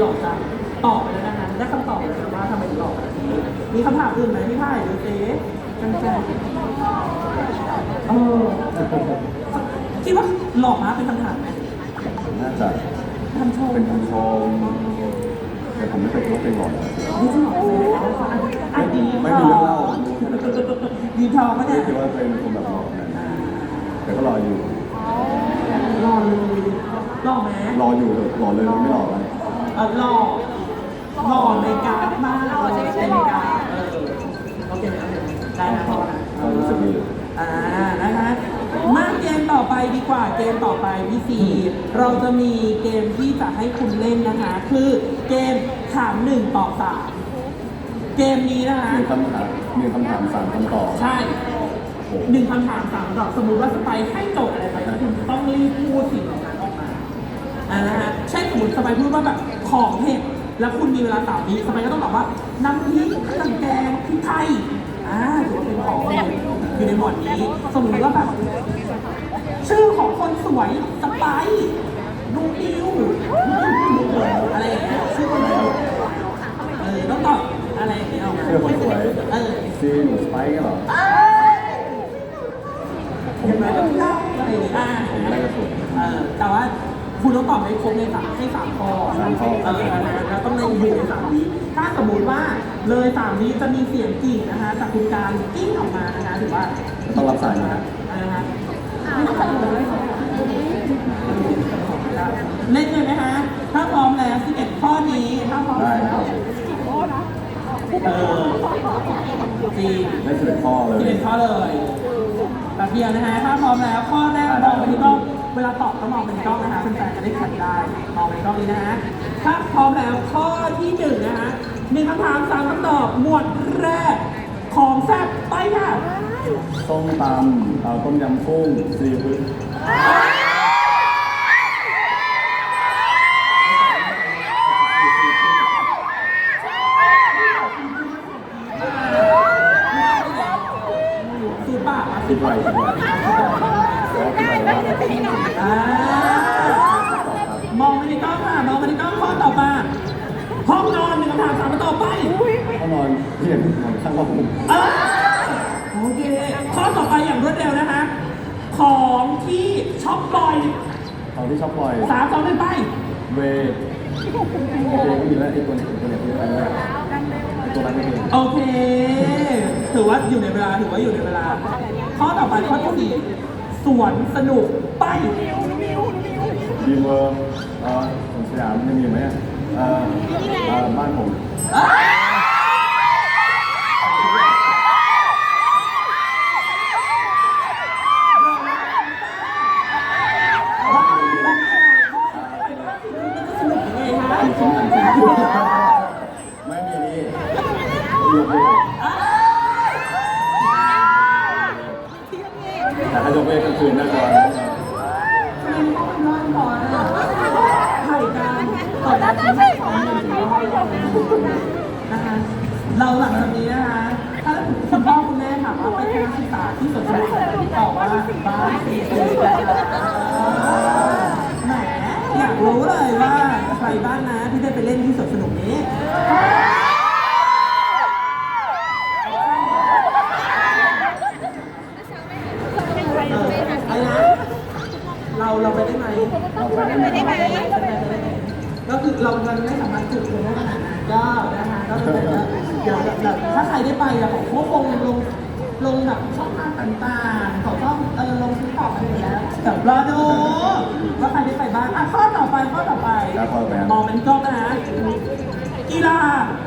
หลอกจังตอบไปแล้วนะคะได้คำตอบเลยนะว่าทำไมถึงหลอกแบบนี้มีคำถามอื่นไหมพี่ไผ่ดูซิจังจังเออคิดว่าหลอกมาเป็นคำถามไหมน่าจะคำชมเป็นคำชมแต่ผมไม่เคยคิดว่าเป็นหลอดนะนี่จะหลอกเลยอะดีไม่ทมีอเรื่องเล่างดีทองก็ไม่เนี่ยคิดว่าเป็นคนแบบหลอกนะแต่ก็รออยู่รอเลยรอไหมรออยู่เถอะรอเลยไม่หลอกอะไร เออรอรอในการดมากรอในการดเออโอเคโอเคได้นะพอนะก็รู้สึกดีอ่านะคะมาเกมต่อไปดีกว่าเกมต่อไปพี่ซีเราจะมีเกมที่จะให้คุณเล่นนะคะ คือเกมถามหนึ่งตอบสามเกมนี้นะคะ มีคำถามมีคำถามสามคำตอบ ใช่โอ้โหหนึ่งคำถามสามตอบสมมติว่าสไปร์ให้โจทย์อะไรไปคุณต้องรีบพูดสิ่งเหล่านั้นออกมา อ่านะฮะเช่นสมมติสไปร์พูดว่าแบบของเผ็ดแล้วคุณมีเวลาสามวิสไปร์ก็ต้องตอบว่าน้ำพริกเครื่องแกงพริกไทยอ่าถือว่าเป็นของเผ็ดอยู่ในหมวดนี้ สมมติว่าแบบชื่อของคนสวยสไปร์นูนิวอะไรอย่างเงี้ยชื่อคนสวยเออต้องตอบอะไรอย่างเงี้ยออกมาเชื่อคนสวยเออซีนสไปค์กันเหรออย่างไรก็ได้อะไรอย่างเงี้ยอ่าผมไม่ได้กระสุนเออแต่ว่า คุณต้องตอบให้ครบในสามให้สามข้อสามข้อ เออนะแล้วต้องในอยู่ในสามวิถ้าสมมติว่าเลยสามวิจะมีเสียงกิ่งนะคะจากคุณการกิ้งออกมานะคะถือว่าต้องรับสายนะฮะนะคะเล่นเลยไหมคะถ้าพร้อมแล้ว11ข้อนี้ถ้าพร้อมได้แล้วรับเออจริง ได้สิบเอ็ดข้อเลย ที่เป็นข้อเลยแบบเดียวนะฮะถ้าพร้อมแล้วข้อแรกมองไปที่กล้อง เวลาตอบก็มองไปที่กล้องนะคะแฟนๆจะได้แข่งได้มองเป็นกล้องนี้นะฮะถ้าพร้อมแล้วข้อที่หนึ่งนะฮะหนึ่งคำถามสามคำตอบหมวดแรก ของแซ่บไปค่ะส้มตำเอ่อต้มยำกุ้งซีฟู้ด นอนข้างห้องผมอ่าโอเคข้อต่อไปอย่างรวดเร็วนะคะ ของที่ช็อปบ่อยของที่ชอบปล่อยสามสองหนึ่งไป เวย์โอเคก็มีแล้วไอ้ตัวนี้ตัวนี้ที่ไปแล้วไอ้ตัวนั้นไม่มีโอเค ถือว่าอยู่ในเวลา ถือว่าอยู่ในเวลา ข้อต่อไปข้อที่สี่สวนสนุกไป ดีเวอร์เอ่อสวนสยามยังมีไหมอะเอ่อเอ่อบ้านผมส นะคะ เราหลังจากนี้นะคะ ถ้าคุณพ่อคุณแม่ถามว่าไปทัศนศึกษาที่สวนสนุกตอบว่าบ้านสีเขียวแหมอยากรู้เลยว่าใครบ้างนะที่ได้ไปเล่นที่สวนสนุกนี้เอออะไรนะเราเราไปได้ไหมเราไปได้ไหมก็คือเราเราไม่สามารถจุดเลยได้ขนาดนั้นก็นะคะ ก็คือแบบเดี๋ยวแบบถ้าใครได้ไปอะของพวกคงลงลงแบบช่องทางต่างๆเขาต้องเออลงทิกตอกอะไรอย่างเงี้ยแต่รอดูว่าใครได้ไปบ้างอะข้อต่อไปข้อต่อไปแล้วพอไป มองเป็นกล้องนะกีฬา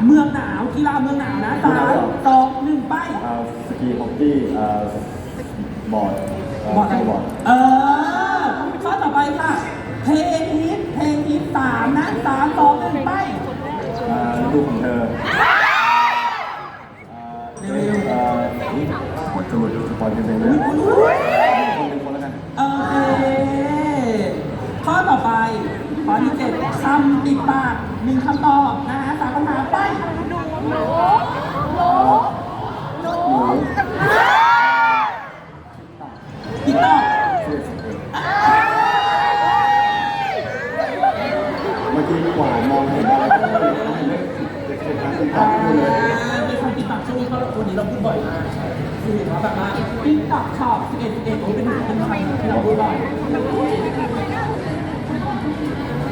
เมืองหนาวกีฬาเมืองหนาวนะสามสองหนึ่งไปเอ่อสกีฮอกกี้เอ่อบอร์ดเอ่อบอร์ดอะไรบอร์ดเออข้อต่อไปค่ะ เพลงฮิตเพลงฮิตสามนะสามสองหนึ่งไปเอ่อลูกของเธอ มุดสปอยล์เพลงคนเป็นคนแล้วกันโอเคข้อต่อไปข้อที่เจ็ดคำติดปากหนึ่งคำตอบนะฮะสามคำถามไปหนูติดต่อเชื่อสิเมื่อกี้กว่ามองเห็นอะไรก็ไม่รู้เล่นเด็กๆทางติ๊กต็อกพูดเลยในคำติดตักช่วงนี้ก็วันนี้เราพูดบ่อยมาก คือเห็นว่าแบบว่าติ๊กตักชอบ11 11โอ้เป็นเป็นคำที่เราพูดบ่อย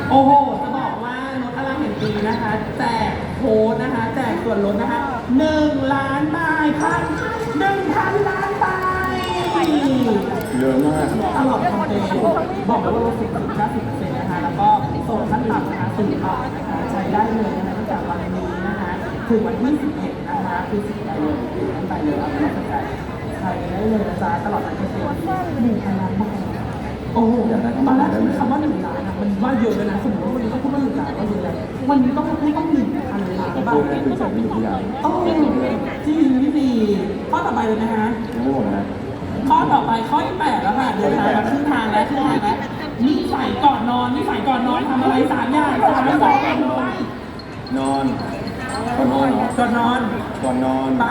โอ้โห จะบอกว่าลดอลังแห่งปีนะคะ แจกโค้ดนะคะ แจกส่วนลดนะคะหนึ่งล้านใบพันหนึ่งพันล้านใบเยอะมากตลอดคอนเทนต์บอกเลยว่าลดสิบถึงเก้าสิบเปอร์เซ็นต์นะคะ แล้วก็ส่งขั้นต่ำนะคะสี่บาทนะคะ ใช้ได้เลยนะคะตั้งแต่วันนี้นะคะ ถึงวันที่สิบเอ็ดนะ คะคือสิบไปเลยตั้งไปเลยเอาไปใช้ใช้ได้เลยนะจ๊ะตลอดทั้งเดือนหนึ่งพันล้านบาทโอ้โหตอนแรกคือคำว่าหนึ่งล้านอะมันว่าเยอะเลยนะสมมติว่าวันนี้ต้องพูดว่าหนึ่งล้านก็เยอะแล้ววันนี้ต้องพูดต้องหนึ่งพันล้านก็บาพูทดให้คือใส่ไม่อยู่ทุกอย่างโอ้จริงพี่ดีข้อต่อไปเลยนะฮะยังไม่หมดนะข้อต่อไปข้อที่แปดแล้วค่ะเดินทางมาครึ่งทางแล้วครึ่งทางแล้วนิสัยก่อนนอนนิสัยก่อนนอนทำอะไรสามอย่างสามสองหนึ่งไป นอนก่อนนอนเหรอก่อนนอน ก่อนนอน ไป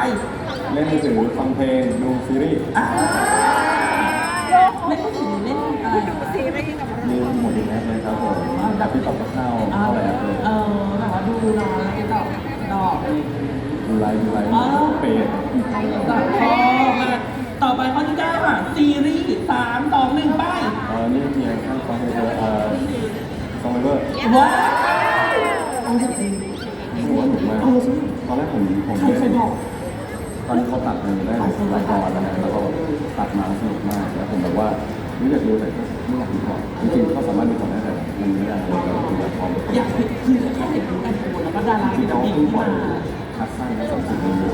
เล่นมือถือฟังเพลงดูซีรีส์อ่าเล่นมือถือเล่นอะไรอะมีหมดอยู่แล้วเลยครับผมดับพี่ตอบกับข้าวอ่าเข้าไปแอปเลยเออแบบว่าดูนอนแล้วก็ดอกดอกอะไรอย่างเงี้ยดูไลฟ์ดูไลฟ์อ๋อเปย์ต่อมาต่อไปข้อที่เก้าค่ะซีรีส์สามสองหนึ่งไปเออนี่มีอะไรข้างฟังเพลงเอ่อซองเวอร์ว้าวเอา ผมผมใครไม่เคได้ยบอกตอนนี้เขาตัดมันได้หลายตอนแล้วนะแล้วก็ตัดมาสนุกมากแล้วผมแบบว่าไม่อยากดูแต่ก็ไม่อยากดูก่อนจริงๆเขาสามารถดูก่อนได้แต่มันไม่ได้เลยเราคือแบบพร้อมอยากเห็นคือแค่เห็นดูกันโแล้วก็ดาราที่ที่เขาเราดีเพิ่งปล่มาอยคัดสั้นและสามสิบนาที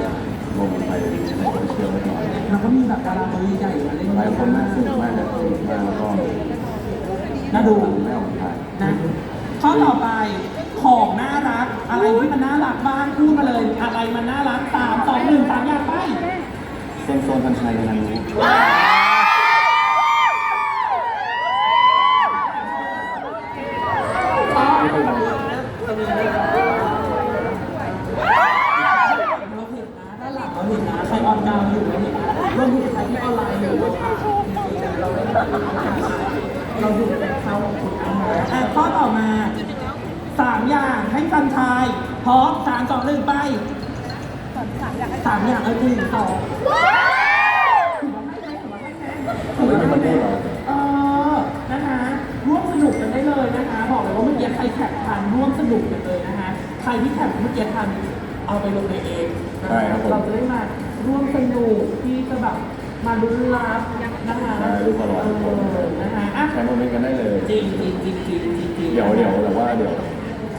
ลงไปในโซเชียลไว้ก่อนแล้วก็มีแบบดาราตัวใหญ่ๆมาเล่นหลายคนมากสสนุกมากนะสนุกมากแล้วก็น่าดูไม่ออกถ่ายนะข้อต่อไปของน่ารัก อะไรที่มันน่ารักบ้างพูดมาเลยอะไรมันน่ารักสามสองหนึ่งสามอย่างไปโซนโซนทันชัยในนั้นรู้ไม่เคยดูเราเห็นนะด้านหลังเราเห็นนะใครออนดาวอยู่เราเห็นนะรวมถึงใครที่ออนไลน์อยู่เราค่ะเราเราดูเป็นเขาของคุณอาหารอะข้อต่อมาสามอย่าง ให้ฟันชายพร้อมสามสองหนึ่งไปสามอย่างเออหนึ่งสองเขาไม่มีมันพูดเหรอเออนะคะร่วมสนุกกันได้เลยนะคะ บอกเลยว่าเมื่อกี้ใครแข่งทันร่วมสนุกกันเลยนะคะ ใครที่แข่งเมื่อกี้ทันเอาไปลงในเองนะะเราจะได้มาร่วมสนุกที่จะแบบมาลุ้นรับนะคะใช่รู้ตลอดเออนะคะอะใช้โมเมนต์กันได้เลย จริงจริงจริงจริงจริงจริงเดี๋ยวเดี๋ยวแต่ว่าเดี๋ยว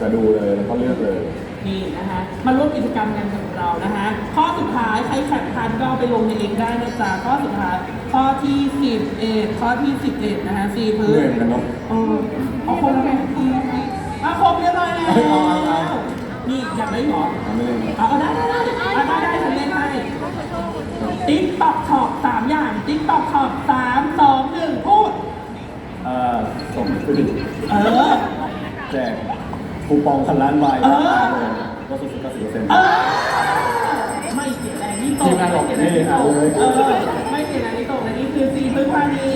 จะดูเลยแล้วก็เลือกเลย นี่นะคะ มาร่วมกิจกรรมกันกับเรานะคะ ข้อสุดท้ายใครแข่งทันก็เอาไปลงในเองได้นะจ๊ะข้อสุดท้าย ข้อที่สิบเอ็ดข้อที่สิบเอ็ดนะคะสี่พื้เหนื่นอยเหมือนกันเนาะ เออเอาคนละแบบทีอะครบเรียบร้อยแล้วเอาเอาเอา นี่อยากได้เหรอ เอาไม่เล่นเอาเอาได้ได้ได้เอาได้ได้ฉันเล่นให้ติ๊กต็อกช็อปสามอย่างติ๊กต็อกช็อปสามสองหนึ่งพูด เอ่อส่งคือเออแจก คูปองพันล้านใบเออก็สุดๆก็สิบเปอร์เซ็นต์ เออไม่เสียแรงนี่ตกทีมงานบอกนี่เอาเลย เออไม่เสียแรงนี่ตกและนี่คือซีพึ่งพานี